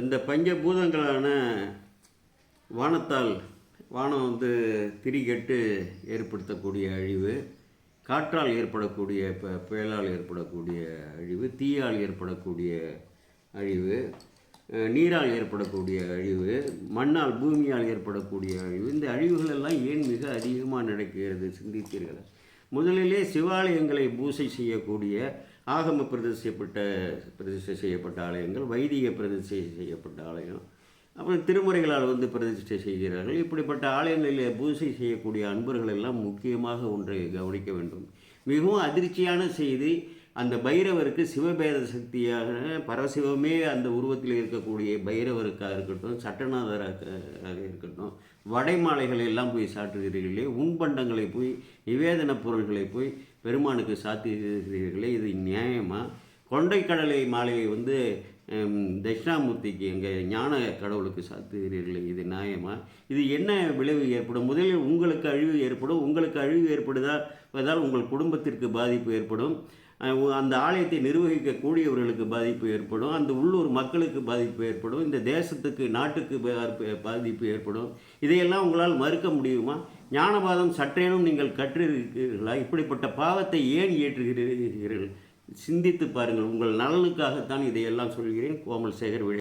இந்த பஞ்சபூதங்களான வானத்தால் வானம் வந்து திரிகட்டு ஏற்படுத்தக்கூடிய அழிவு காற்றால் ஏற்படக்கூடிய ப புயலால் ஏற்படக்கூடிய அழிவு தீயால் ஏற்படக்கூடிய அழிவு நீரால் ஏற்படக்கூடிய அழிவு மண்ணால் பூமியால் ஏற்படக்கூடிய அழிவு. இந்த அழிவுகள் எல்லாம் ஏன் மிக அதிகமாக நடக்கிறது? சிந்தித்தீர்களா? முதலிலே சிவாலயங்களை பூசை செய்யக்கூடிய ஆகம பிரதிஷ்டப்பட்ட பிரதிஷ்டை செய்யப்பட்ட ஆலயங்கள் வைதிக பிரதிஷ்டை செய்யப்பட்ட ஆலயம் அப்புறம் திருமுறைகளால் வந்து பிரதிஷ்டை செய்கிறார்கள். இப்படிப்பட்ட ஆலயங்களில் பூசை செய்யக்கூடிய அன்பர்கள் எல்லாம் முக்கியமாக ஒன்றை கவனிக்க வேண்டும். மிகவும் அதிர்ச்சியான செய்தி அந்த பைரவருக்கு சிவபேத சக்தியாக பரசிவமே அந்த உருவத்தில் இருக்கக்கூடிய பைரவருக்காக இருக்கட்டும் சட்டநாதராக இருக்கட்டும் வடைமாலைகளை எல்லாம் போய் சாற்றுகிறீர்களே உண்பண்டங்களை போய் நிவேதன பொருள்களை போய் பெருமானுக்கு சாத்துகிறீர்களே இது நியாயமாக கொண்டைக்கடலை மாலையை வந்து தட்சிணாமூர்த்திக்கு எங்கள் ஞான கடவுளுக்கு சாத்துகிறீர்களே இது நியாயமா? இது என்ன விளைவு ஏற்படும்? முதலில் உங்களுக்கு அழிவு ஏற்படும் உங்களுக்கு அழிவு ஏற்படுதா? உங்கள் குடும்பத்திற்கு பாதிப்பு ஏற்படும். அந்த ஆலயத்தை நிர்வகிக்கக்கூடியவர்களுக்கு பாதிப்பு ஏற்படும். அந்த உள்ளூர் மக்களுக்கு பாதிப்பு ஏற்படும். இந்த தேசத்துக்கு நாட்டுக்கு பாதிப்பு ஏற்படும். இதையெல்லாம் உங்களால் மறுக்க முடியுமா? ஞானபாதம் சற்றேனும் நீங்கள் கற்றிருக்கிறீர்களா இப்படிப்பட்ட பாவத்தை ஏன் ஏற்றுகிறீர்கள்? சிந்தித்து பாருங்கள். உங்கள் நலனுக்காகத்தான் இதையெல்லாம் சொல்கிறேன். கோமல் சேகர்